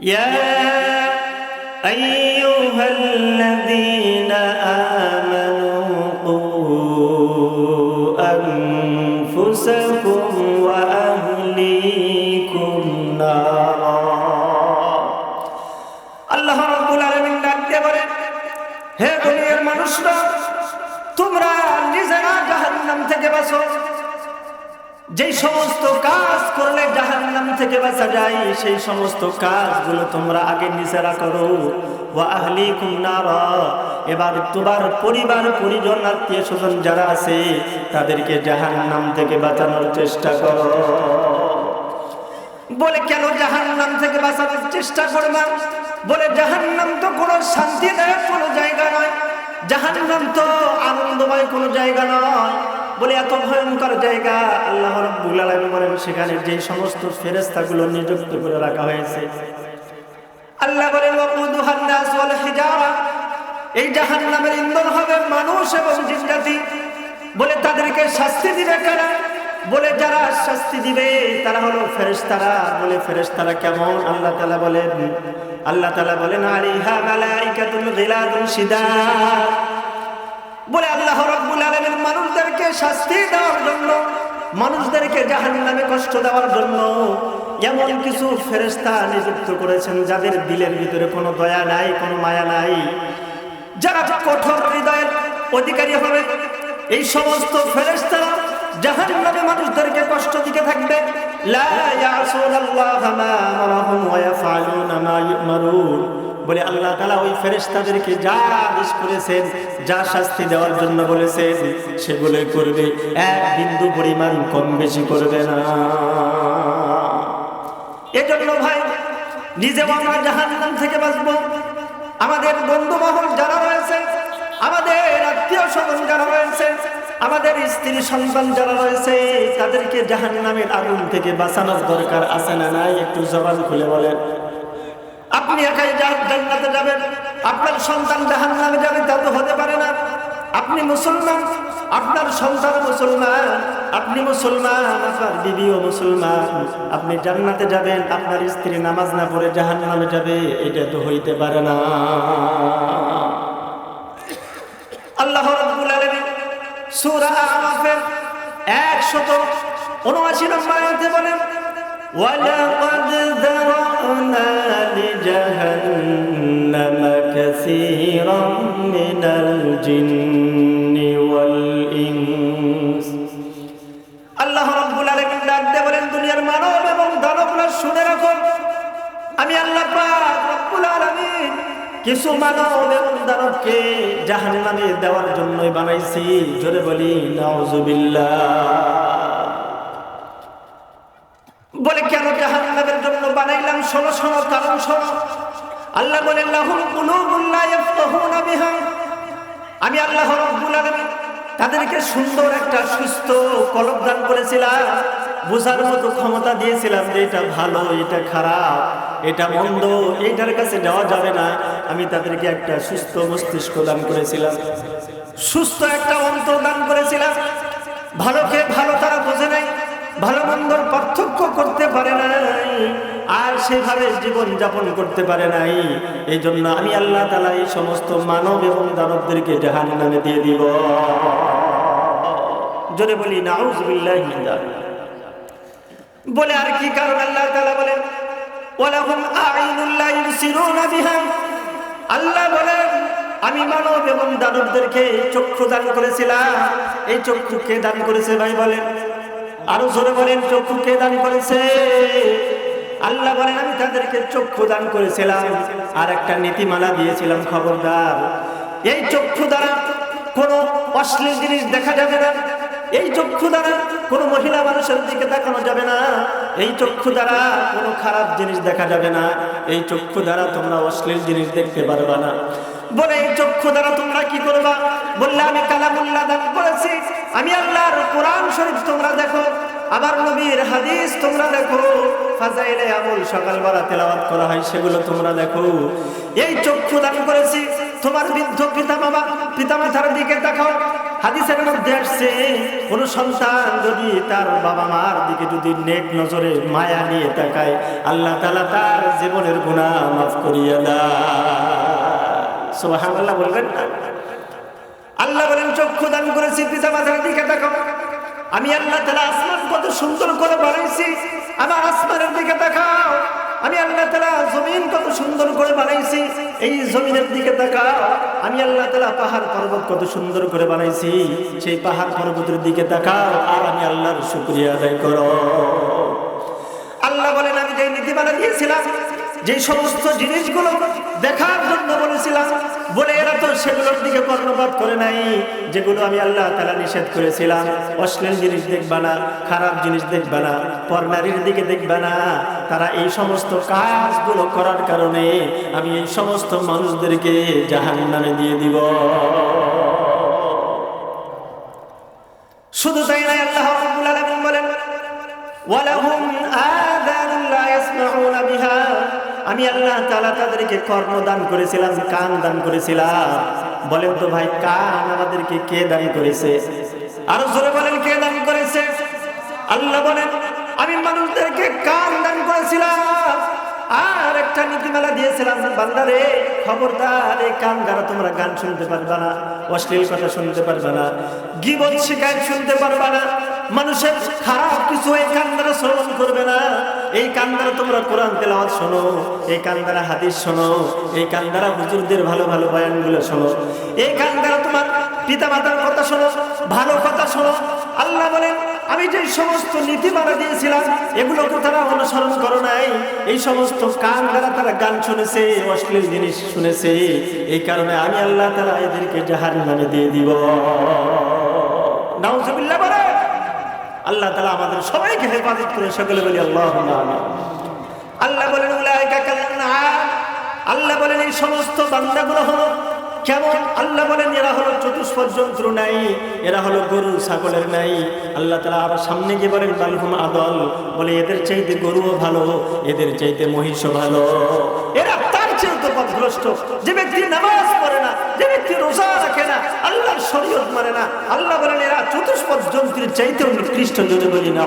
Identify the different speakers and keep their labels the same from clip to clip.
Speaker 1: يا أيها الذين آمنوا قوا أنفسكم وأهليكم نارا আল্লাহ রাব্বুল আলামিন ডাক দিয়ে বলেন হে দুনিয়ার মানুষরা তোমরা নিজেরা জাহান্নাম থেকে বাঁচো যেই সমস্ত কাজ করলে জাহান্নাম থেকে বাঁচা যায়, সেই সমস্ত কাজগুলো তোমরা আগে নিজেরা করো। ওয়া আহলিকুম নারা। এবার তোমার পরিবার, পরিজন, আত্মীয় স্বজন যারা আছে, তাদেরকে জাহান্নাম থেকে বাঁচানোর চেষ্টা করো। বলে, কেন জাহান্নাম থেকে বাঁচানোর চেষ্টা করবা? বলে, জাহান্নাম তো কোনো শান্তিদায়ক কোনো জায়গা নয়। জাহান্নাম তো আনন্দময় কোনো জায়গা নয়। বলে এত ভয়ঙ্কর জায়গা আল্লাহ বলেন, সেখানে যে সমস্ত ফেরেশতাগুলো নিযুক্ত করে রাখা হয়েছে। আল্লাহ বলেন এই জাহান্নামের ইন্ধন হবে মানুষ এবং জিনজাতি। বলে, তাদেরকে শাস্তি দিবে কারা? বলে, যারা শাস্তি দিবে, তারা হলো ফেরেশতারা। বলে, ফেরেশতারা কেমন? আল্লাহ তালা বলেন, আল্লাহ তালা বলেন আলাইহা মালাইকাতুন গিলাদুন শিদাদ বলে আল্লাহ রাব্বুল আলামিন মানুষদেরকে শাস্তি দেওয়ার জন্য, মানুষদেরকে জাহান নামে কষ্ট দেওয়ার জন্য এমন কিছু ফেরেশতা নিযুক্ত করেছেন যাদের দিলের ভিতরে কোনো দয়া নাই, কোনো মায়া নাই। যারা কঠোর হৃদয়ের অধিকারী হবে, এই সমস্ত ফেরেশতারা জাহান্নামে মানুষদেরকে কষ্ট দিতে থাকবে। লা ইয়াসুনাল্লাহা মা আমারাহুম ওয়া ইয়াফআলুনা মা ইউমারুন। বলে আল্লাহ তালা ওই ফেরেশতাদেরকে যা আদেশ করেছেন, যা শাস্তি দেওয়ার জন্য বলেছেন, সেগুলোই করবে। এক বিন্দু পরিমাণ কম বেশি করবে না। এজন্য ভাই, নিজেও আমরা জাহান্নাম থেকে বাঁচবো। আমাদের বন্ধু মহল যারা রয়েছে, আমাদের আত্মীয় স্বজন যারা রয়েছে, আমাদের স্ত্রী সন্তান যারা রয়েছে, তাদেরকে জাহান্নামের আগুন থেকে বাঁচানোর দরকার আছে না নাই? একটু জবান খুলে বলেন। আপনি একাই জান্নাতে যাবেন। আপনার সন্তান জাহান নামে যাবে, তা তো হতে পারে না। আপনি মুসলমান, আপনার সন্তান মুসলমান, আপনি মুসলমান, আপনার দিদিও মুসলমান। আপনি জান্নাতে যাবেন, আপনার স্ত্রী নামাজ না পড়ে জাহান নামে যাবে, এটা তো হইতে পারে না। আল্লাহ রাব্বুল আলামিন নম্বর বলেন لجهنم كثيرا من الجن والإنس আল্লাহ রাব্বুল আলামিন ডাক দিয়ে বলেন দুনিয়ার মানব এবং দানবরা শুনে রাখো আমি আল্লাহ পাক রব্বুল আলামিন কিছু মানব এবং দানবকে জাহান্নামে দেওয়ার জন্যই বানাইছি জোরে বলি নাউজুবিল্লাহ শোনো শোনো কারণ শোনো। আল্লাহ বলেন, লাহুম বিহা। আমি আল্লাহ আলামিন তাদেরকে সুন্দর একটা সুস্থ কলব দান করেছিলাম। বোঝার মতো ক্ষমতা দিয়েছিলাম যে এটা ভালো, এটা খারাপ, এটা মন্দ, এইটার কাছে যাওয়া যাবে না। আমি তাদেরকে একটা সুস্থ মস্তিষ্ক দান করেছিলাম। সুস্থ একটা অন্তর দান করেছিলাম। ভালোকে ভালো তারা বোঝে নাই, ভালো মন্দর পার্থক্য করতে পারে আর সেভাবে জীবন যাপন করতে পারে নাই। এই জন্য আমি আল্লাহ তালা এই সমস্ত মানব এবং দানবদেরকে জাহান নামে দিয়ে দিব। জোরে বলি নাউজুবিল্লাহি বলে, আর কি কারণ? আল্লাহ তাআলা বলেন, ওয়ালাহুম আ'ইনুল লা ইউসিরুনা বিহা। আল্লাহ বলেন, আমি মানব এবং দানবদেরকে চক্ষু দান করেছিলাম। এই চক্ষু কে দান করেছে ভাই বলেন? আরও জোরে বলেন, চক্ষু কে দান করেছে? আল্লাহ বলেন, আমি তাদেরকে চক্ষু দান করেছিলাম আর একটা নীতিমালা দিয়েছিলাম, খবরদার। এই চক্ষু দ্বারা কোনো অশ্লীল জিনিস দেখা যাবে না, এই চক্ষু দ্বারা কোনো মহিলা মানুষের দিকে দেখানো যাবে না, এই চক্ষু দ্বারা কোনো খারাপ জিনিস দেখা যাবে না, এই চক্ষু দ্বারা তোমরা অশ্লীল জিনিস দেখতে পারবে না। বলে, এই চক্ষু দ্বারা তোমরা কি করবা? বললে, আমি কালামুল্লাহ দান করেছি, আমি আল্লাহর কোরআন শরীফ তোমরা দেখো আবার নবীর হাদিস তোমরা দেখো। ফাজাইলে আমল সকালবেলা তেলাওয়াত করা হয়, সেগুলো তোমরা দেখো। এই চক্ষু দান করেছি, তোমার বৃদ্ধ পিতা বাবা পিতা মাতার দিকে তাকাও। হাদিসের মধ্যে আসছে, কোন সন্তান যদি তার বাবা মার দিকে যদি নেক নজরে মায়া নিয়ে তাকায়, আল্লাহ তালা তার জীবনের গুণা মাফ করিয়ে দেয়। সুবহানাল্লাহ বলবেন না? আল্লাহ বলেন, চক্ষু দান করেছি পিতা মাতার দিকে তাকাও। আমি আল্লাহ তালা আসমান কত সুন্দর করে বানাইছি। আমার আসমানের দিকে দেখাও আমি আল্লাহ তালা জমিন কত সুন্দর করে বানাইছি। এই জমিনের দিকে তাকাও। আমি আল্লাহ তালা পাহাড় পর্বত কত সুন্দর করে বানাইছি। সেই পাহাড় পর্বতের দিকে তাকাও আর আমি আল্লাহর শুক্রিয়া আদায় করো। আল্লাহ বলেন, আমি যে নীতিমালা দিয়েছিলাম যে সমস্ত জিনিসগুলো দেখার জন্য বলেছিলাম, বলে এরা তো সেগুলোর দিকে কর্ণপাত করে নাই, যেগুলো আমি আল্লাহ তালা নিষেধ করেছিলাম। অশ্লীল জিনিস দেখবা না, খারাপ জিনিস দেখবা না পর্নারীর দিকে দেখবা না। তারা এই সমস্ত কাজগুলো করার কারণে আমি এই সমস্ত মানুষদেরকে জাহান নামে দিয়ে দিব। শুধু তাই নাই আল্লাহ বলেন ওয়ালাহুম বিহা আমি আল্লাহ তালা তাদেরকে কর্ম দান করেছিলাম, কান দান করেছিলাম। বলেন তো ভাই, কান আমাদেরকে কে দান করেছে? আরও জোরে বলেন, কে দান করেছে? আল্লাহ বলেন, আমি মানুষদেরকে কান দান করেছিলাম। আর একটা নীতিমালা দিয়েছিলাম, বান্দারে, খবরদার, এই কান দ্বারা তোমরা গান শুনতে পারবে না, অশ্লীল কথা শুনতে পারবে না, গিবত শিকায়ত শুনতে পারবে না। মানুষের খারাপ কিছু এই কান দ্বারা শ্রবণ করবে না। এই কান দ্বারা তোমরা কোরআন তেলাওয়াত শোনো, এই কান হাদিস শোনো, এই কান দ্বারা হুজুরদের ভালো ভালো বয়ানগুলো শোনো। এই কান দ্বারা তোমার পিতা মাতার কথা শোনো, ভালো কথা শোনো। আল্লাহ বলেন, আমি যে সমস্ত নীতিমালা দিয়েছিলাম, এগুলোকে তারা অনুসরণ করো নাই। এই সমস্ত কান দ্বারা তারা গান শুনেছে, অশ্লীল জিনিস শুনেছে। এই কারণে আমি আল্লাহ তারা এদেরকে জাহার নামে দিয়ে দিব। নাউজুবিল্লাহ বলে আল্লাহ তালা আমাদের সবাইকে হেফাজত করে সকলে বলি আল্লাহ আল্লাহ বলেন। আল্লাহ বলেন, এই সমস্ত বান্দাগুলো হলো কেমন? আল্লাহ বলেন, এরা হলো চতুষ্পদ জন্তু নাই, এরা হলো গরু, ছাগলের নাই। আল্লাহ তালা আবার সামনে গিয়ে বলেন বালহুম আদল। বলে, এদের চাইতে গরুও ভালো, এদের চাইতে মহিষও ভালো। এরা তার চেয়ে পথভ্রষ্ট যে ব্যক্তি নামাজ পড়ে না, যে ব্যক্তি রোজা রাখে না, আল্লাহর শরীয়ত মানে না। আল্লাহ বলেন, এরা চতুষ্পদ জন্তুর চাইতেও নিকৃষ্ট যদি বলি না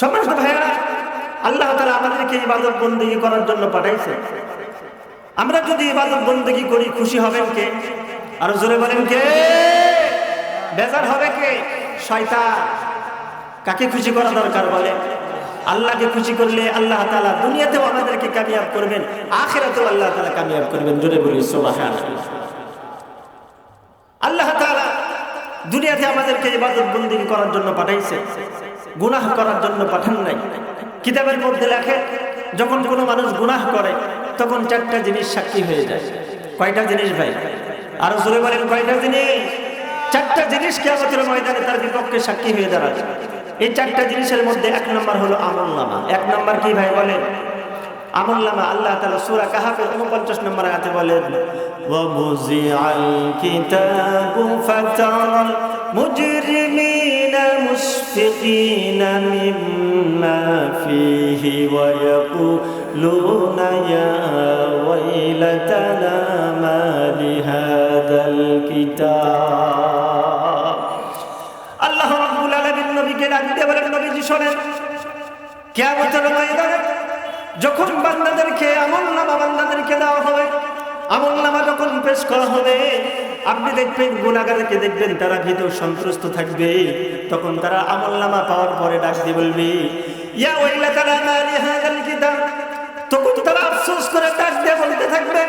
Speaker 1: সমস্ত ভাইয়েরা, আল্লাহ তালা আমাদেরকে ইবাদত বন্দী করার জন্য পাঠাইছে। আমরা যদি ইবাদত বন্দী করি, খুশি হবেন কে? আরও জোরে বলেন কে? বেজার হবে কে? শয়তান। কাকে খুশি করা দরকার বলে আল্লাহকে খুশি করলে আল্লাহ তালা দুনিয়াতেও আমাদেরকে কামিয়াব করবেন, আখেরাতেও আল্লাহ তালা কামিয়াব করবেন। জোরে বলি সোবাহান আল্লাহ তালা দুনিয়াতে আমাদেরকে ইবাদত বন্দী করার জন্য পাঠাইছে, গুনাহ করার জন্য পাঠান নাই। কিতাবের মধ্যে লেখে, যখন কোনো মানুষ গুনাহ করে, তখন চারটা জিনিস সাক্ষী হয়ে যায়। কয়টা জিনিস ভাই? আরও জোরে বলেন, কয়টা জিনিস? চারটা জিনিস কেমতের ময়দানে তার বিপক্ষে সাক্ষী হয়ে দাঁড়ায় এই চারটা জিনিসের মধ্যে এক নম্বর হলো আমল নামা এক নম্বর কি ভাই বলেন আমল নামা আল্লাহ তালা সুরা কাহাফের উনপঞ্চাশ নম্বর আয়াতে বলেন ووزع الكتاب فترى المجرمين مشفقين مما فيه ويقولون يا ويلتنا ما لهذا الكتاب নবীকে ডাক দিয়ে বলেন নবীজি শোনেন। কিয়ামতের ময়দানে যখন বান্দাদেরকে, আমল নামা বান্দাদেরকে দেওয়া হবে, আমল নামা যখন পেশ করা হবে, আপনি দেখবেন গুণাগারকে দেখবেন তারা ভীত সন্ত্রস্ত থাকবে। তখন তারা আমল নামা পাওয়ার পরে ডাক দিয়ে বলবে, ইয়া ওইলা তারা মালি হাদাল কিতাব। তখন তারা আফসোস করে ডাক দিয়ে বলতে থাকবে,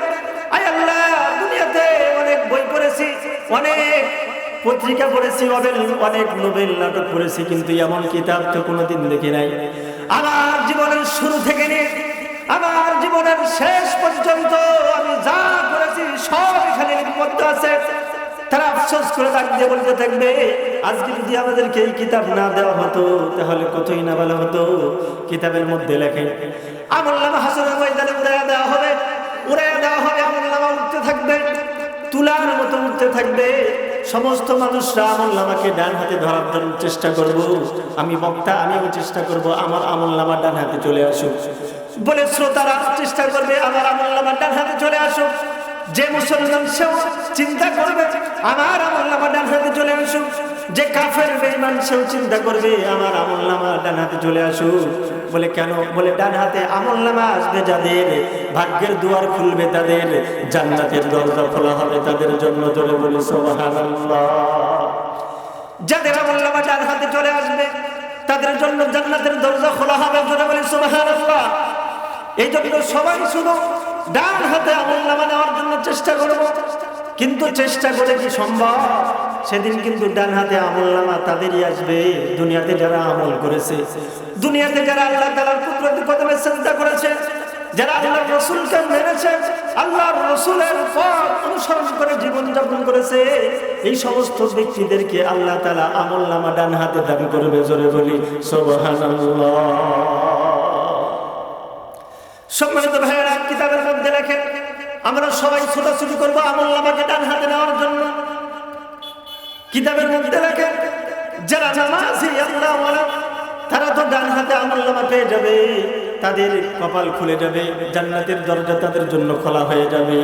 Speaker 1: আয় আল্লাহ, দুনিয়াতে অনেক বই পড়েছি, অনেক পত্রিকা পড়েছি অনেক অনেক নোবেল নাটক পড়েছি, কিন্তু এমন কিতাব তো কোনোদিন দেখি নাই। আমার জীবনের শুরু থেকে নিয়ে, আমার জীবনের শেষ পর্যন্ত আমি যা করেছি, সব এখানে লিপিবদ্ধ আছে। তারা আফসোস করে দিয়ে বলতে থাকবে, আজকে যদি আমাদেরকে এই কিতাব না দেওয়া হতো, তাহলে কতই না ভালো হতো? কিতাবের মধ্যে লেখে আমল্লামা হাসনের ময়দানে উড়াইয়া দেওয়া হবে, উড়াইয়া দেওয়া হবে, আমল্লামা উঠতে থাকবে, তুলার মতো উঠতে থাকবে সমস্ত মানুষরা আমল নামাকে ডান হাতে ধরার জন্য চেষ্টা করব। আমি বক্তা, আমিও চেষ্টা করব আমার আমল নামা ডান হাতে চলে আসুক। বলে শ্রোতারা চেষ্টা করবে আমার আমল নামা ডান হাতে চলে আসুক। যে মুসলমান সেও চিন্তা করবে, আমার আমল নামা ডান হাতে চলে আসুক। যে কাফের বেঈমান সেও চিন্তা করবে, আমার আমল নামা ডান হাতে চলে আসুক। বলে কেন? বলে ডান হাতে আমল নামা আসবে যাদের, ভাগ্যের দুয়ার খুলবে তাদের, জান্নাতের দরজা খোলা হবে তাদের জন্য চলে বলি, সুবহানাল্লাহ। যাদের আমল নামা ডান হাতে চলে আসবে, তাদের জন্য জান্নাতের দরজা খোলা হবে, জোরে বলি, সুবহানাল্লাহ। এই জন্য সবাই শুধু ডান হাতে আমল নামা নেওয়ার জন্য চেষ্টা করব। কিন্তু চেষ্টা করে কি সম্ভব? সেদিন কিন্তু ডান হাতে আমল নামা তাদেরই আসবে। দুনিয়াতে যারা আমল করেছে, দুনিয়াতে যারা আল্লাহ তালার কুদরতি কদমে চিন্তা করেছে, যারা আল্লাহর রসুলকে মেনেছে, আল্লাহর রসুলের পথ অনুসরণ করে জীবনযাপন করেছে, এই সমস্ত ব্যক্তিদেরকে আল্লাহ তালা আমল নামা ডান হাতে দান করবে জোরে বলি সম্মানিত ভাইয়েরা, কিতাবের মধ্যে লেখেন আমরা সবাই ছোটাছুটি করব আমল নামাকে ডান হাতে নেওয়ার জন্য। কিতাবের মধ্যে লেখেন যারা নামাজি আল্লাহ তারা তো ডান হাতে আমল নামা পেয়ে যাবে, তাদের কপাল খুলে যাবে, জান্নাতের দরজা তাদের জন্য খোলা হয়ে যাবে।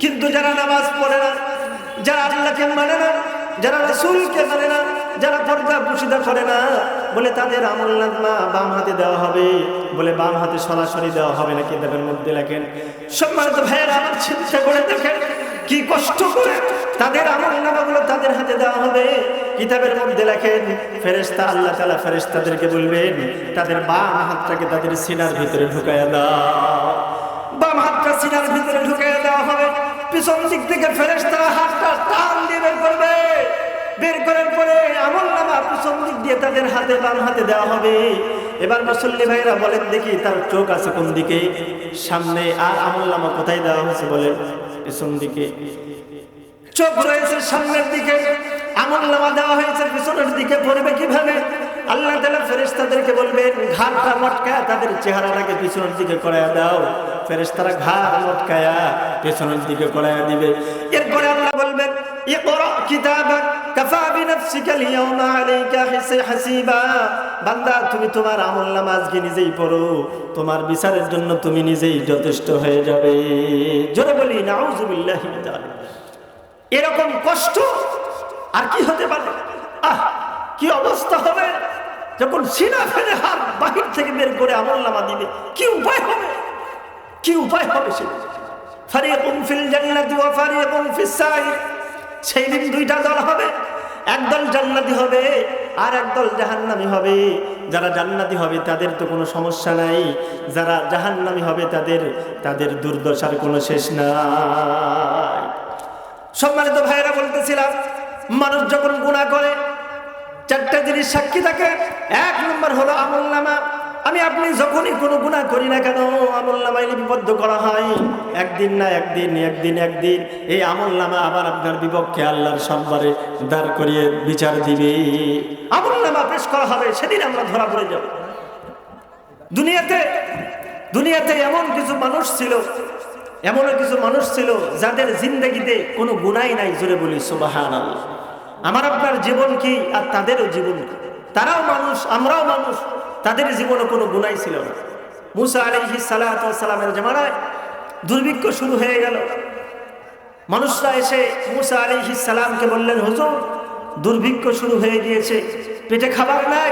Speaker 1: কিন্তু যারা নামাজ পড়ে না, যারা আল্লাহকে মানে না, যারা রসুলকে মানে না, যারা পর্দা পুষিদা করে না বলে, তাদের আমল নামা বাম হাতে দেওয়া হবে। বলে, বাম হাতে সরাসরি দেওয়া হবে না কিতাবের মধ্যে লেখেন। সম্মানিত ভাইয়েরা, আমার চিন্তা করে দেখেন, কি কষ্ট করে তাদের আমল নামাগুলো তাদের হাতে দেওয়া হবে। কিতাবের মধ্যে লেখেন ফেরেস্তা আল্লাহ তালা ফেরেস্তাদেরকে বলবেন, তাদের বাম হাতটাকে তাদের সিনার ভিতরে ঢুকাইয়া দাও। বাম হাতটা সিনার ভিতরে ঢুকাইয়া দেওয়া হবে। পিছন দিক থেকে ফেরেস্তারা হাতটা টান দিয়ে বের করবে। বের করার পরে আমল নামা পিছন দিক দিয়ে তাদের হাতে বাম হাতে দেওয়া হবে। এবার মুসল্লি ভাইরা বলেন, দেখি তার চোখ আছে কোন দিকে? সামনে আর আমল নামা কোথায় দেওয়া হয়েছে বলেন? পিছন দিকে। চোখ রয়েছে সামনের দিকে। আমল নামা দেওয়া হয়েছে পিছনের দিকে। পড়বে কীভাবে? আল্লাহ তালা ফেরেস্তাদেরকে বলবেন ঘাটটা মটকায় তাদের চেহারাটাকে পিছনের দিকে করায় দাও। ফেরেস্তারা ঘাট মটকায়া পেছনের দিকে করায় দিবে। এরপরে ইকরা কিতাবাক কাফা বিনাফসিকা আল-ইয়াওমা আলাইকা হাসিবা বান্দা, তুমি তোমার আমল নামা আজকে নিজেই পড়ো। তোমার বিচারের জন্য তুমি নিজেই যথেষ্ট হয়ে যাবে। জোরে বলি নাউজুবিল্লাহি মিন যালিক। এরকম কষ্ট আর কি হতে পারে? আহ, কি অবস্থা হবে? যখন সিনা ফেলে হাত বাহির থেকে বের করে আমল নামা দিবে, কি উপায় হবে? কি উপায় হবে সে ফারিকুম ফিল জান্নাতি ওয়া ফারিকুম ফিস সাইর। সেই দিন দুইটা দল হবে। একদল জান্নাতি হবে আর একদল জাহান্নামি হবে। যারা জান্নাতি হবে তাদের তো কোনো সমস্যা নাই। যারা জাহান্নামি হবে তাদের তাদের দুর্দশার কোনো শেষ নাই। সম্মানিত ভাইয়েরা, বলতেছিলাম, মানুষ যখন গুণা করে, চারটা জিনিস সাক্ষী থাকে। এক নম্বর হলো আমল নামা আমি আপনি যখনই কোনো গুণা করি না কেন, আমল নামায় লিপিবদ্ধ করা হয়। একদিন না একদিন একদিন একদিন, এই আমল নামা আবার আপনার বিপক্ষে আল্লাহর সম্বারে দাঁড় করিয়ে বিচার দিবে। আমল নামা পেশ করা হবে, সেদিন আমরা ধরা পড়ে যাব। দুনিয়াতে দুনিয়াতে এমন কিছু মানুষ ছিল, এমনও কিছু মানুষ ছিল যাদের জিন্দগিতে কোনো গুণাই নাই, জোরে বলি সুবাহান আমার আপনার জীবন কি আর তাদেরও জীবন তারাও মানুষ, আমরাও মানুষ। তাদের জীবনে কোনো গুণাই ছিল না। মুসা আলহি সালামের জামানায় দুর্ভিক্ষ শুরু হয়ে গেল। মানুষরা এসে মুসা আলহি সালামকে বললেন, হুজুর, দুর্ভিক্ষ শুরু হয়ে গিয়েছে। পেটে খাবার নাই,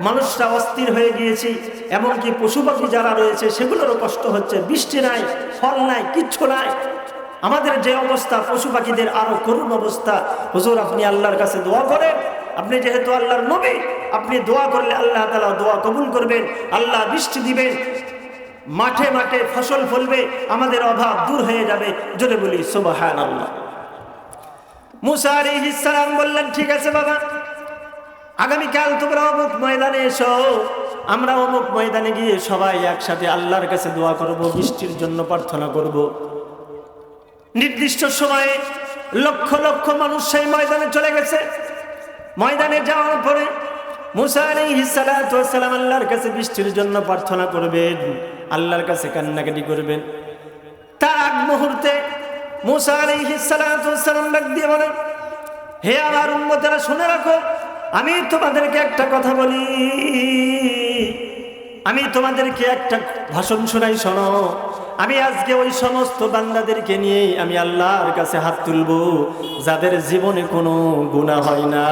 Speaker 1: মানুষরা অস্থির হয়ে গিয়েছে। এমনকি পশু পাখি যারা রয়েছে, সেগুলোরও কষ্ট হচ্ছে। বৃষ্টি নাই, ফল নাই, কিচ্ছু নাই। আমাদের যে অবস্থা পশু পাখিদের আরও করুণ অবস্থা। হুজুর, আপনি আল্লাহর কাছে দোয়া করেন আপনি যেহেতু আল্লাহর নবী, আপনি দোয়া করলে আল্লাহ তালা দোয়া কবুল করবেন, আল্লাহ বৃষ্টি দিবেন, মাঠে মাঠে ফসল ফলবে, আমাদের অভাব দূর হয়ে যাবে, জোরে বলি সুবাহান আল্লাহ মুসা আলাইহিস সালাম বললেন, ঠিক আছে বাবা, আগামীকাল তোমরা অমুক ময়দানে এসো, আমরা অমুক ময়দানে গিয়ে সবাই একসাথে আল্লাহর কাছে দোয়া করব, বৃষ্টির জন্য প্রার্থনা করব। নির্দিষ্ট সময়ে লক্ষ লক্ষ মানুষ সেই ময়দানে চলে গেছে। ময়দানে যাওয়ার পরে মুসা সালাতু ওয়াস আল্লাহর কাছে বৃষ্টির জন্য প্রার্থনা করবেন, আল্লাহর কাছে কান্নাকাটি করবেন। তার আগ মুহূর্তে মুসা আলাইহিস সালাতু ডাক দিয়ে বলেন হে আমার উম্মতেরা, শুনে রাখো, আমি তোমাদেরকে একটা কথা বলি। আমি তোমাদেরকে একটা ভাষণ শোনাই, শোনো। আমি আজকে ওই সমস্ত বান্দাদেরকে নিয়ে আমি আল্লাহর কাছে হাত তুলবো, যাদের জীবনে কোনো গুণা হয় না।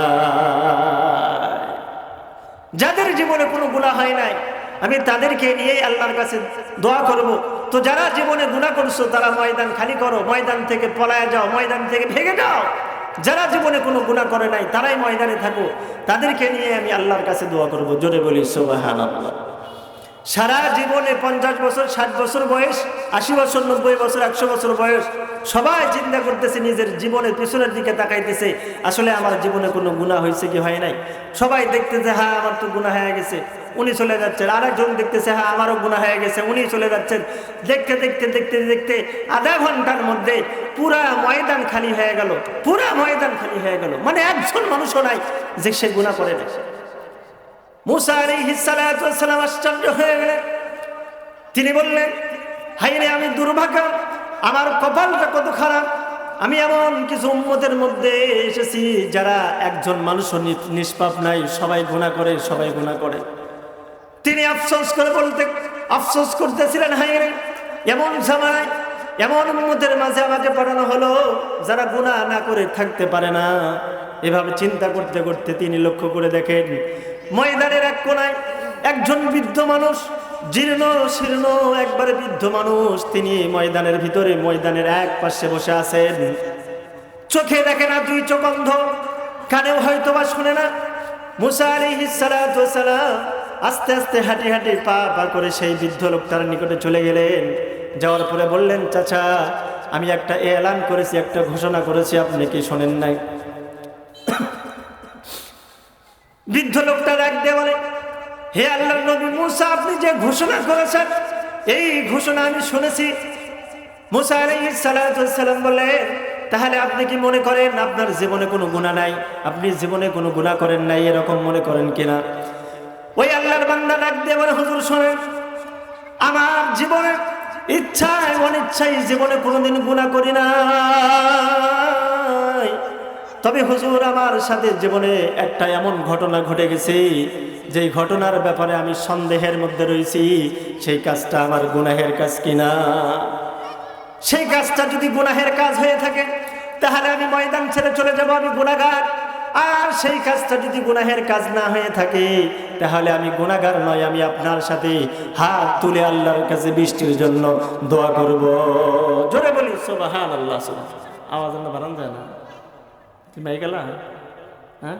Speaker 1: যাদের জীবনে কোনো গুণা হয় নাই, আমি তাদেরকে নিয়ে আল্লাহর কাছে দোয়া করব। তো যারা জীবনে গুণা করছ, তারা ময়দান খালি করো, ময়দান থেকে পলায় যাও, ময়দান থেকে ভেঙে যাও। যারা জীবনে কোনো গুণা করে নাই, তারাই ময়দানে থাকো। তাদেরকে নিয়ে আমি আল্লাহর কাছে দোয়া করব, জোরে বলি সোবাহান আল্লাহ সারা জীবনে পঞ্চাশ বছর, ষাট বছর বয়স, আশি বছর, নব্বই বছর, একশো বছর বয়স, সবাই চিন্তা করতেছে, নিজের জীবনের পিছনের দিকে তাকাইতেছে। আসলে আমার জীবনে কোনো গুণা হয়েছে কি হয় নাই? সবাই দেখতেছে হ্যাঁ আমার তো গুণা হয়ে গেছে। উনি চলে যাচ্ছেন। আরেকজন দেখতেছে হ্যাঁ আমারও গুণা হয়ে গেছে। উনি চলে যাচ্ছেন। দেখতে দেখতে দেখতে দেখতে আধা ঘণ্টার মধ্যে পুরা ময়দান খালি হয়ে গেল। পুরা ময়দান খালি হয়ে গেল। মানে একজন মানুষও নাই যে সে গুণা করে না আশ্চর্য হয়ে গেলেন। তিনি বললেন হাইরে আমি দুর্ভাগ্য আমার কপালটা কত খারাপ। আমি এমন কিছু উম্মতের মধ্যে এসেছি যারা একজন মানুষও নিষ্পাপ নাই, সবাই গুণা করে, সবাই গুণা করে। তিনি আফসোস করে বলতে, আফসোস করতেছিলেন হাইরে এমন জামানায়, এমন উম্মতের মাঝে আমাকে পাঠানো হলো, যারা গুণা না করে থাকতে পারে না। এভাবে চিন্তা করতে করতে তিনি লক্ষ্য করে দেখেন ময়দানের এক কোনায় একজন বৃদ্ধ মানুষ, জীর্ণ শীর্ণ একবারে বৃদ্ধ মানুষ, তিনি ময়দানের ভিতরে, ময়দানের এক পাশে বসে আছেন। চোখে দেখে না, দুই চোখ অন্ধ, কানেও হয়তো বা শুনে না। মুসা সালাতু ওয়াসালাম আস্তে আস্তে হাঁটি হাঁটি পা পা করে সেই বৃদ্ধ লোকটার নিকটে চলে গেলেন। যাওয়ার পরে বললেন, চাচা, আমি একটা এলান করেছি, একটা ঘোষণা করেছি, আপনি কি শোনেন নাই? বৃদ্ধ লোকটা ডাক দিয়ে বলে, হে আল্লাহ নবী মুসা, আপনি যে ঘোষণা করেছেন, এই ঘোষণা আমি শুনেছি। মুসা সালাতু ওয়াসসালাম তাহলে আপনি কি মনে করেন আপনার জীবনে কোনো গুণা নাই? আপনি জীবনে কোনো গুণা করেন নাই, এরকম মনে করেন কিনা? ওই আল্লাহর বান্দা ডাক দিয়ে বলে, হুজুর শোনেন, আমার জীবনে ইচ্ছায় অনিচ্ছায় জীবনে কোনোদিন গুনাহ করি না। তবে হুজুর, আমার সাথে জীবনে একটা এমন ঘটনা ঘটে গেছে, যেই ঘটনার ব্যাপারে আমি সন্দেহের মধ্যে রয়েছি, সেই কাজটা আমার গুনাহের কাজ কিনা? সেই কাজটা যদি গুনাহের কাজ হয়ে থাকে, তাহলে আমি ময়দান ছেড়ে চলে যাব, আমি গুনাগার আর সেই কাজটা যদি গুনাহের কাজ না হয়ে থাকে, তাহলে আমি গুনাগার নয়, আমি আপনার সাথে হাত তুলে আল্লাহর কাছে বৃষ্টির জন্য দোয়া করব। জোরে বলি সোবাহান আল্লাহ আওয়াজ না বাড়ান যায় না। তুমি গেলা হ্যাঁ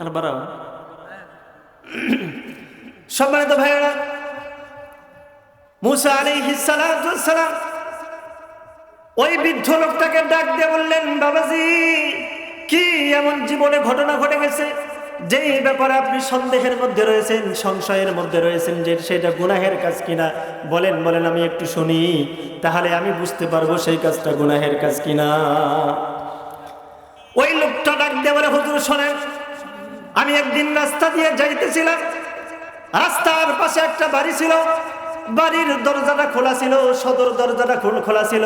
Speaker 1: আর বাড়াও সম্মানিত ভাইয়েরা মুসা আলাইহিস সালাম ওই বৃদ্ধ লোকটাকে ডাক দিয়ে বললেন, বাবাজি, কি এমন জীবনে ঘটনা ঘটে গেছে? যেই ব্যাপারে আপনি সন্দেহের মধ্যে রয়েছেন, সংশয়ের মধ্যে রয়েছেন যে সেটা গুনাহের কাজ কিনা? বলেন বলেন, আমি একটু শুনি। তাহলে আমি বুঝতে পারব সেই কাজটা গুনাহের কাজ কিনা? ওই লোকটা ডাক বলে, হুজুর শোনেন, আমি একদিন রাস্তা দিয়ে যাইতেছিলাম। রাস্তার পাশে একটা বাড়ি ছিল। বাড়ির দরজাটা খোলা ছিল, সদর দরজাটা খোল- খোলা ছিল।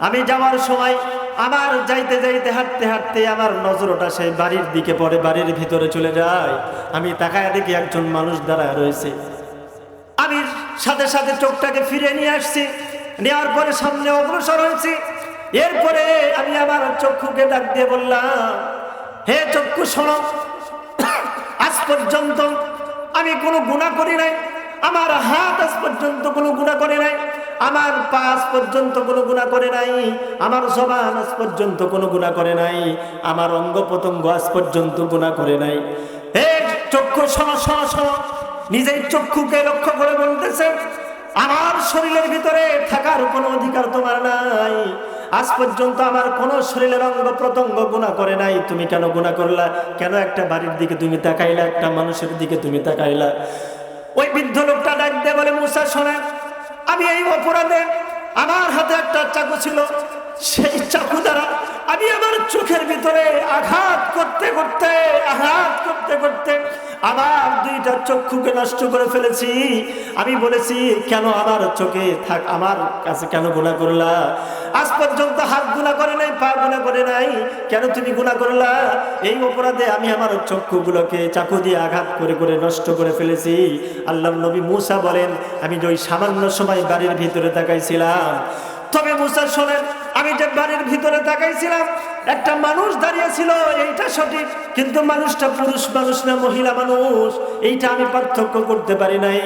Speaker 1: আমি যাওয়ার সময় আমার যাইতে যাইতে হাঁটতে হাঁটতে আমার নজরটা সেই বাড়ির দিকে পড়ে, বাড়ির ভিতরে চলে যায়। আমি তাকায় দেখি একজন মানুষ দাঁড়ায় রয়েছে। আমি সাথে সাথে চোখটাকে ফিরে নিয়ে আসছি। নেওয়ার পরে সামনে অগ্রসর হয়েছি। এরপরে আমি আমার চক্ষুকে ডাক দিয়ে বললাম, হে চক্ষু, শোনো। আজ পর্যন্ত আমি কোনো গুণা করি নাই। আমার হাত আজ পর্যন্ত কোনো গুণা করে নাই। আমার পা আজ পর্যন্ত কোনো গুণা করে নাই। আমার জবান আজ পর্যন্ত কোনো গুণা করে নাই। আমার অঙ্গ প্রত্যঙ্গ আজ পর্যন্ত গুণা করে নাই। হে চক্ষু, শোনো শোনো শোনো। নিজের চক্ষুকে লক্ষ্য করে বলতেছে, আমার শরীরের ভিতরে থাকার কোনো অধিকার তোমার নাই। আজ পর্যন্ত আমার কোনো শরীরের অঙ্গ প্রত্যঙ্গ গুণা করে নাই। তুমি কেন গুণা করলা? কেন একটা বাড়ির দিকে তুমি তাকাইলা, একটা মানুষের দিকে তুমি তাকাইলা? ওই বৃদ্ধ লোকটা ডাক দিয়ে বলে, মুসা, শোনেন, আমি এই অপরাধে আমার হাতে একটা চাকু ছিল। সেই চাকু দ্বারা আমি আমার চোখের ভিতরে আঘাত করতে করতে, আঘাত করতে করতে আমার দুইটা চক্ষুকে নষ্ট করে ফেলেছি। আমি বলেছি, কেন আমার চোখে থাক, আমার কাছে কেন গুণা করলা? আজ পর্যন্ত হাত গুণা করে নাই, পা গুণা করে নাই। কেন তুমি গুণা করলা? এই অপরাধে আমি আমার চক্ষুগুলোকে চাকু দিয়ে আঘাত করে করে নষ্ট করে ফেলেছি। আল্লাহ নবী মুসা বলেন, আমি ওই সামান্য সময় বাড়ির ভিতরে তাকাইছিলাম। তবে মুসা শোনেন বাড়ির ভিতরে তাকাইছিলাম, একটা মানুষ দাঁড়িয়ে ছিল এইটা সঠিক, কিন্তু মানুষটা পুরুষ মানুষ না, মহিলা মানুষ, এইটা আমি পার্থক্য করতে পারি নাই।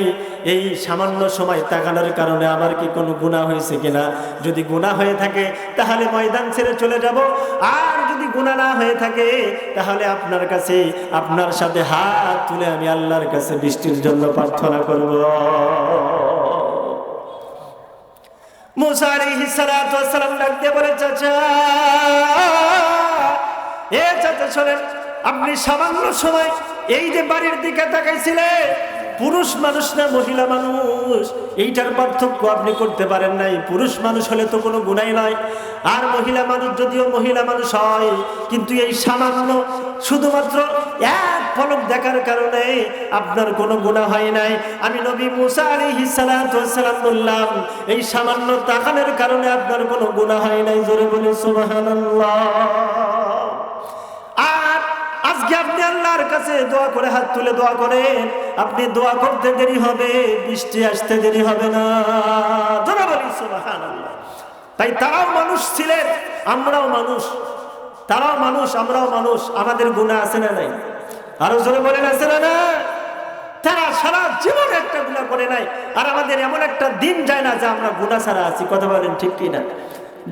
Speaker 1: এই সামান্য সময় তাকানোর কারণে আমার কি কোনো গুণা হয়েছে কিনা? যদি গুণা হয়ে থাকে, তাহলে ময়দান ছেড়ে চলে যাব। আর যদি গুণা না হয়ে থাকে, তাহলে আপনার কাছে, আপনার সাথে হাত তুলে আমি আল্লাহর কাছে বৃষ্টির জন্য প্রার্থনা করব। এ আপনি সামান্য সময় এই যে বাড়ির দিকে তাকাইছিলেন পুরুষ মানুষ না মহিলা মানুষ? এইটার পার্থক্য আপনি করতে পারেন নাই। পুরুষ মানুষ হলে তো কোনো গুণাই নয়। আর মহিলা মানুষ যদিও মহিলা মানুষ হয়, কিন্তু এই সামান্য শুধুমাত্র এক পলক দেখার কারণে আপনার কোনো গুণা হয় নাই। আমি নবী মুসা আলী সালাম বললাম, এই সামান্য তাকানের কারণে আপনার কোনো গুণা হয় নাই, জোরে বলে সুবহানাল্লাহ। আর আজকে আপনি আল্লাহর কাছে দোয়া করে হাত তুলে দোয়া করেন, আপনি দোয়া করতে দেরি হবে, বৃষ্টি আসতে দেরি হবে না, জোরে বলি তাই তারাও মানুষ ছিলেন, আমরাও মানুষ, তারাও মানুষ, আমরাও মানুষ, আমাদের গুণা আছে না নাই? আরও জোরে বলেন, আছে না না? তারা সারা জীবন একটা গুণা করে নাই। আর আমাদের এমন একটা দিন যায় না যে আমরা গুণা ছাড়া আছি। কথা বলেন ঠিক কি না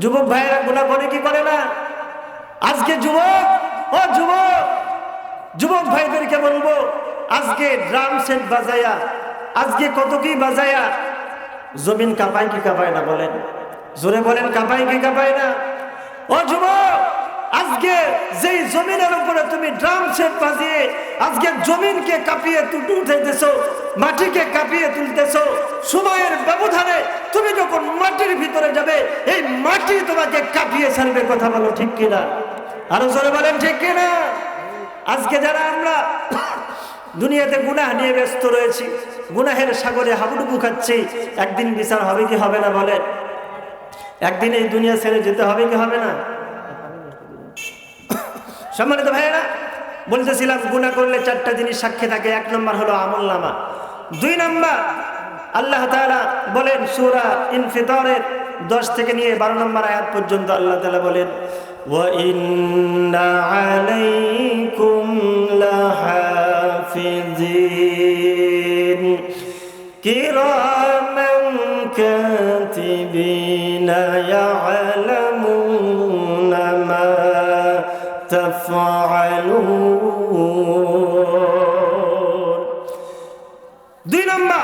Speaker 1: যুবক ভাইয়েরা গুণা করে কি করে না? আজকে যুবক, ও যুবক যুবক ভাইদেরকে বলব, আজকে ড্রাম সেট বাজায়া, আজকে কত কি বাজায়া? জমিন কাঁপায় কি কাঁপায় না বলেন? জোরে বলেন, কাঁপায় কি কাঁপায় না? ও যুবক আজকে যেই জমিনের উপরে তুমি ড্রাম সেট বাজিয়ে আজকে জমিনকে কাঁপিয়ে তুটু উঠাইতেছো মাটিকে কাঁপিয়ে তুলতেছো, সময়ের ব্যবধানে তুমি যখন মাটির ভিতরে যাবে, এই মাটি তোমাকে কাঁপিয়ে ছাড়বে কথা বলো ঠিক কিনা? আরও জোরে বলেন ঠিক কিনা? আজকে যারা আমরা দুনিয়াতে গুনাহ নিয়ে ব্যস্ত রয়েছি, গুনাহের সাগরে হাবুডুবু খাচ্ছি, একদিন বিচার হবে কি হবে না বলেন? একদিন এই দুনিয়া ছেড়ে যেতে হবে কি হবে না? সম্মানিত ভাইয়েরা, বলতেছিলাম গুণা করলে চারটা জিনিস সাক্ষী থাকে। এক নম্বর হলো আমল নামা। দুই নম্বর, আল্লাহ তালা বলেন, সুরা ইনফিতরের দশ থেকে নিয়ে বারো নম্বর আয়াত পর্যন্ত আল্লাহ তালা বলেন কিরমং বিনয় تَفْعَلُونَ দুই নম্বর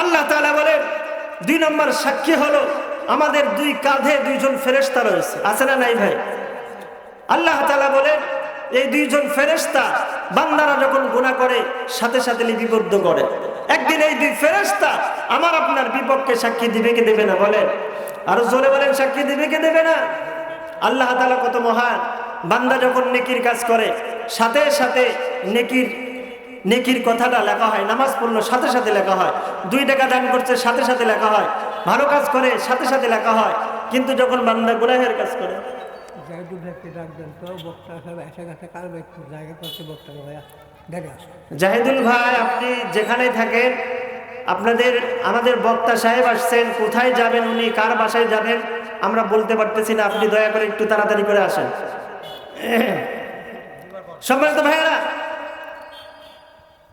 Speaker 1: আল্লাহ তাআলা বলেন দুই নম্বর সাক্ষী হলো আমাদের দুই কাঁধে দুইজন ফেরেশতা রয়েছে আছে না নাই ভাই আল্লাহ তাআলা বলেন এই দুইজন ফেরেশতা বান্দারা যখন গুনাহ করে সাথে সাথে লিপিবদ্ধ করে একদিন এই দুই ফেরেশতা আমার আপনার বিপক্ষে সাক্ষী দিবে কি দেবে না বলেন আরো জোরে বলেন সাক্ষী দিবে কি দেবে না আল্লাহ তাআলা কত মহান বান্দা যখন নেকির কাজ করে সাথে সাথে নেকির নেকির কথাটা লেখা হয় নামাজ পড়ল সাথে সাথে লেখা হয় দুই টাকা দান করছে সাথে সাথে লেখা হয় ভালো কাজ করে সাথে সাথে লেখা হয় কিন্তু যখন বান্দা গুনাহের কাজ করে। জাহিদুল ভাই আপনি যেখানেই থাকেন আপনাদের আমাদের বক্তা সাহেব আসছেন কোথায় যাবেন উনি কার বাসায় যাবেন আমরা বলতে পারতেছি না আপনি দয়া করে একটু তাড়াতাড়ি করে আসেন। সম্মানিত ভাইয়েরা,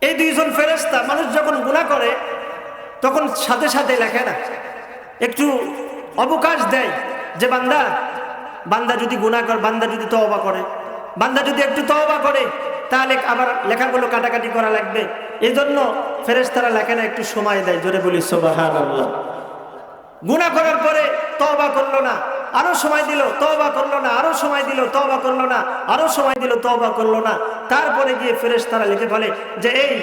Speaker 1: এই দুইজন ফেরেস্তা মানুষ যখন গুণা করে, তখন সাথে সাথে লেখে না, একটু অবকাশ দেয় যে বান্দা বান্দা যদি গুণা করে, বান্দা যদি তওবা করে, বান্দা যদি একটু তওবা করে, তাহলে আবার লেখাগুলো কাটাকাটি করা লাগবে। এই জন্য ফেরেস্তারা লেখে না, একটু সময় দেয়, জোরে বলি আল্লাহ গুণা করার পরে তওবা করল না আরও সময় দিল তবা করল না, আরও সময় দিল তবা করল না, আরও সময় দিল তবা করল না। তারপরে গিয়ে ফেরেস তারা লিখে বলে যে, এই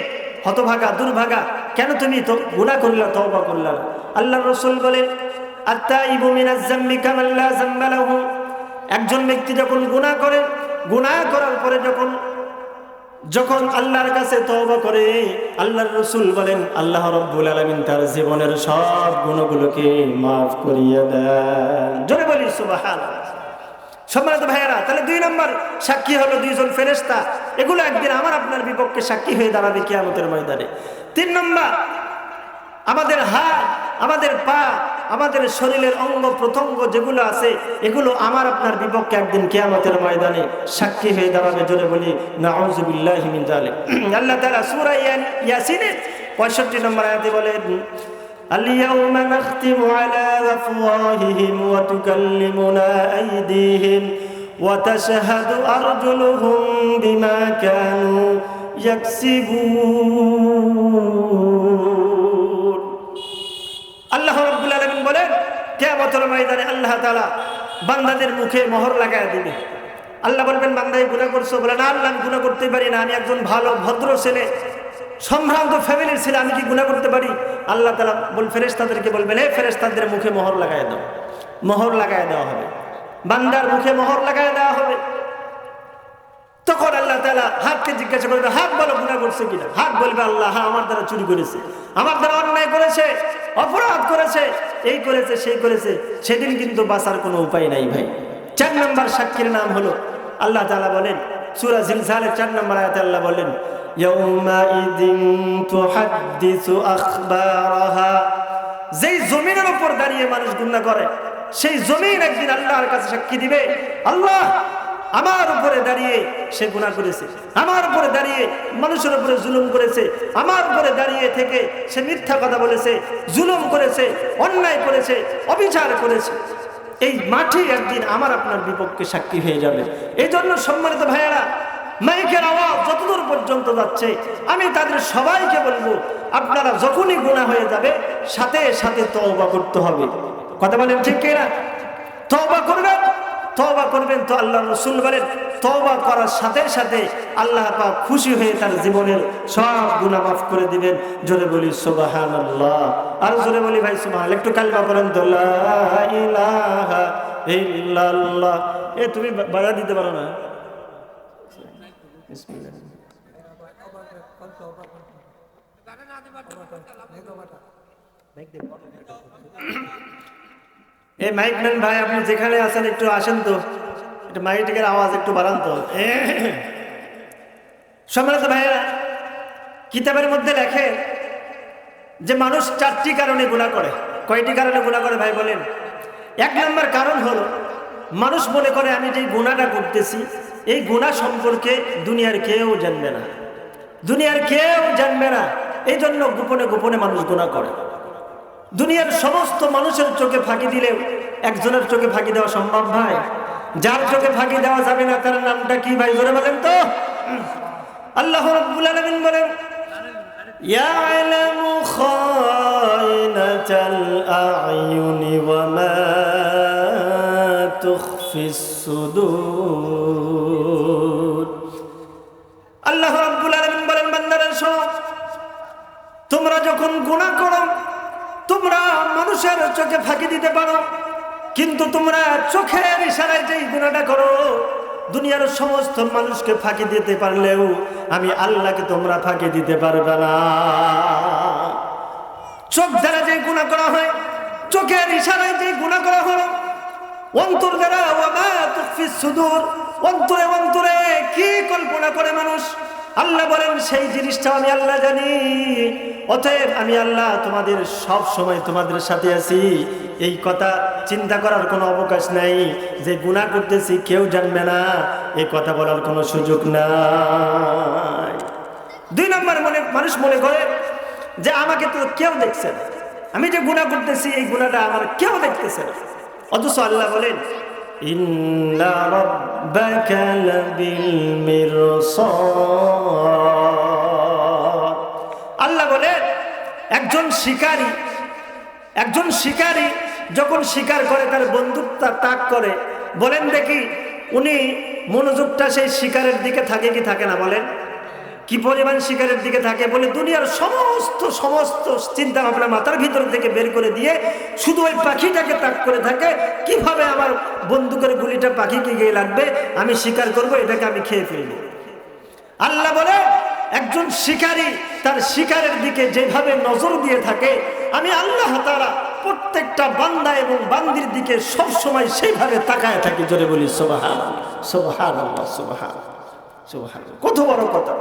Speaker 1: হতভাগা, দুর্ভাগা, কেন তুমি তো গুণা করলে তবা করল না? আল্লাহ রসুল বলে একজন ব্যক্তি যখন গুণা করেন গুণা করার পরে যখন যখন আল্লাহর কাছে তওবা করে, আল্লাহর রসুল বলেন, আল্লাহ রব্বুল আলমিন তার জীবনের সব গুণগুলোকে মাফ করিয়ে দেন। জোরে বলি সুবাহান সম্মানিত ভাইয়েরা, তাহলে দুই নম্বর সাক্ষী হলো দুইজন ফেরেস্তা এগুলো একদিন আমার আপনার বিপক্ষে সাক্ষী হয়ে দাঁড়াবে কিয়ামতের ময়দানে। তিন নম্বর, আমাদের হাত, আমাদের পা আমাদের শরীরের অঙ্গ প্রত্যঙ্গ যেগুলো আছে এগুলো আমার আপনার বিপক্ষে একদিন কেয়ামতের ময়দানে সাক্ষী হয়ে দাঁড়াবে জোরে বলি নাউজুবিল্লাহি মিন জালিক আল্লাহ তাআলা সূরা ইয়ান ইয়াসিনের 65 নম্বর আয়াতে বলেন اليوم نختم على أفواههم وتكلمنا أيديهم وتشهد أرجلهم بما كانوا يكسبون আল্লাহ ময়দানে আল্লাহ তালা বান্দাদের মুখে মোহর লাগাই দিবে। আল্লাহ বলবেন, বান্দাই গুণা করছ বলে, না, আল্লাহ, আমি গুণা করতে পারি না। আমি একজন ভালো, ভদ্র ছেলে, সম্ভ্রান্ত ফ্যামিলির ছেলে, আমি কি গুণা করতে পারি? আল্লাহ তালা বল, ফেরেশতাদেরকে বলবেন হে ফেরেশতাদের মুখে মোহর লাগায় দাও। মোহর লাগায় দেওয়া হবে। বান্দার মুখে মোহর লাগায় দেওয়া হবে। তখন আল্লাহ তালা হাতকে জিজ্ঞাসা করবে, হাত বলো গুণা করছে কিনা? হাত বলবে, আল্লাহ হ্যাঁ আমার দ্বারা চুরি করেছে। আমার দ্বারা অন্যায় করেছে, অপরাধ করেছে, এই করেছে, সেই করেছে। সেদিন কিন্তু বাঁচার কোনো উপায় নাই ভাই। চার নম্বর সাক্ষীর নাম হলো, আল্লাহ তালা বলেন, সুরা জিলসালের চার নম্বর আয়াত আল্লাহ বলেন যেই জমিনের উপর দাঁড়িয়ে মানুষ গুন্না করে, সেই জমিন একদিন আল্লাহর কাছে সাক্ষী দিবে, আল্লাহ আমার উপরে দাঁড়িয়ে সে গুণা করেছে। আমার উপরে দাঁড়িয়ে মানুষের উপরে জুলুম করেছে। আমার উপরে দাঁড়িয়ে থেকে সে মিথ্যা কথা বলেছে, জুলুম করেছে, অন্যায় করেছে, অবিচার করেছে। এই মাঠে একদিন আমার আপনার বিপক্ষে সাক্ষী হয়ে যাবে। এই জন্য সম্মানিত ভাইয়েরা, মাইকের আওয়াজ যতদূর পর্যন্ত যাচ্ছে, আমি তাদের সবাইকে বলব, আপনারা যখনই গুণা হয়ে যাবে, সাথে সাথে তওবা করতে হবে। কথা বলেন ঠিক কিনা? তওবা করবেন? তওবা করবেন তো আল্লাহ রসুল বলেন তওবা করার সাথে সাথে আল্লাহ পাক খুশি হয়ে তার জীবনের সব গুনাহ মাফ করে দিবেন। জোরে বলি সুবহানাল্লাহ। আর জোরে বলি ভাই সুবহানাল্লাহ। একটু কালমা বলেন তো লা এ তুমি বাধা দিতে পারো না। বিসমিল্লাহ এই মাইকম্যান ভাই, আপনি যেখানে আছেন একটু আসেন তো। একটু মাইকের আওয়াজ একটু বাড়ান তো। সম্মানিত ভাইয়েরা, কিতাবের মধ্যে লেখে যে মানুষ চারটি কারণে গুণা করে। কয়টি কারণে গুণা করে ভাই বলেন? এক নম্বর কারণ হলো, মানুষ মনে করে, আমি যে গুণাটা করতেছি, এই গুণা সম্পর্কে দুনিয়ার কেউ জানবে না। দুনিয়ার কেউ জানবে না। এই জন্য গোপনে গোপনে মানুষ গুণা করে। দুনিয়ার সমস্ত মানুষের চোখে ফাঁকি দিলেও একজনের চোখে ফাঁকি দেওয়া সম্ভব ভাই? যার চোখে ফাঁকি দেওয়া যাবে না, তার নামটা কি ভাই? জোরে বলেন তো। আল্লাহ রব্বুল আলামিন বলেন ইয়ালামু খায়নাতাল আয়ুনি ওয়া মা তুখফিস সুদূর। আল্লাহ রব্বুল আলামিন বলেন, বান্দারা শোনো, তোমরা যখন গুনাহ করো মানুষের চোখে ফাঁকি দিতে পারো। কিন্তু তোমরা চোখের ইশারায় যেই গুণাটা করো, দুনিয়ার সমস্ত মানুষকে ফাঁকি দিতে পারলেও আমি আল্লাহকে তোমরা ফাঁকি দিতে পারবে না। চোখ দ্বারা যে গুণা করা হয়, চোখের ইশারায় যে গুণা করা হলো অন্তর দ্বারা সুদূর, অন্তরে অন্তরে কি কল্পনা করে মানুষ? আল্লাহ বলেন, সেই জিনিসটা আমি আল্লাহ জানি। অতএব আমি আল্লাহ তোমাদের সব সময় তোমাদের সাথে আছি। এই কথা চিন্তা করার কোনো অবকাশ নাই যে গুণা করতেছি, কেউ জানবে না। এই কথা বলার কোনো সুযোগ নাই। দুই নম্বর মনে, মানুষ মনে করে যে আমাকে তো কেউ দেখছে না। আমি যে গুণা করতেছি, এই গুণাটা আমার কেউ দেখতেছে না। অথচ আল্লাহ বলেন, ইন্না রাব্বাকা লাবিল মিরসাদ একজন শিকারী একজন শিকারী যখন শিকার করে, তার বন্দুকটা তাক করে, বলেন দেখি উনি মনোযোগটা সেই শিকারের দিকে থাকে কি থাকে না বলেন? কি পরিমাণ শিকারের দিকে থাকে? বলে দুনিয়ার সমস্ত সমস্ত চিন্তা ভাবনা মাথার ভিতর থেকে বের করে দিয়ে শুধু ওই পাখিটাকে তাক করে থাকে। কীভাবে আমার বন্দুকের গুলিটা পাখিকে গিয়ে লাগবে? আমি শিকার করব, এটাকে আমি খেয়ে ফেলব। আল্লাহ বলে, একজন শিকারী তার শিকারের দিকে যেভাবে নজর দিয়ে থাকে, আমি আল্লাহ তারা প্রত্যেকটা বান্দা এবং বান্দির দিকে সব সময় সেইভাবে তাকায় থাকি। জোরে বলি সোবাহান সোভা সোবাহান সোবাহান কত বড় কথা।